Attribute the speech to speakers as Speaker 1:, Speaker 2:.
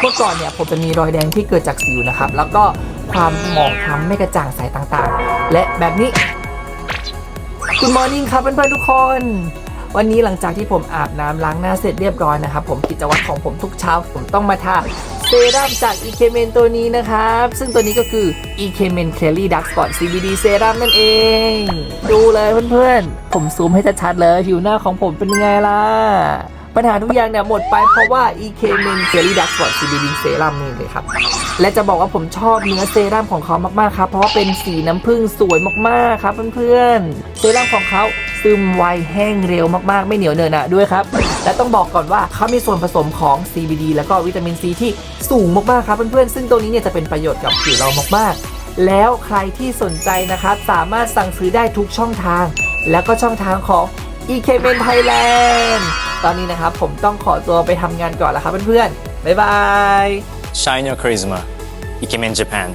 Speaker 1: เมื่อก่อนเนี่ยผมจะมีรอยแดงที่เกิดจากสิวนะครับ แล้วก็ความหมองคล้ำไม่กระจ่างใสต่างๆ และแบบนี้คุณมอร์นิ่งครับเพื่อนๆทุกคน วันนี้หลังจากที่ผมอาบน้ำล้างหน้าเสร็จเรียบร้อยนะครับผมกิจวัตรของผมทุกเช้า ผมต้องมาทา เซรั่มจาก e k m e n ตัวนี้นะครับ ซึ่งตัวนี้ก็คือ e k m e n Clearly Dark Spot CBD Serum นั่นเอง ดูเลยเพื่อนๆ ผมซูมให้ชัดๆเลยผิวหน้าของผมเป็นไงล่ะ ปัญหาทุกอย่างเนี่ยหมดไปเพราะว่า e k m e n Clearly Dark Spot CBD Serum นี่เลยครับ และจะบอกว่าผมชอบเนื้อเซรั่มของเขามากๆครับ เพราะเป็นสีน้ำผึ้งสวยมากๆครับเพื่อนๆ เซรั่มของเขา ซึมไวแห้งเร็วมากๆ ไม่เหนียวเนอะหนะด้วยครับ และต้องบอกก่อนว่าเขามีส่วนผสมของ CBD แล้วก็วิตามินซีที่สูงมากๆครับเพื่อนๆ ซึ่งตัวนี้เนี่ยจะเป็นประโยชน์กับผิวเรามากๆ แล้วใครที่สนใจนะครับสามารถสั่งซื้อได้ทุกช่องทาง แล้วก็ช่องทางของ e k m e n Thailand ตอนนี้นะครับผมต้องขอตัวไปทำงานก่อนแล้วครับเพื่อนๆบ๊ายบาย
Speaker 2: Shine your charisma. Ikemen Japan.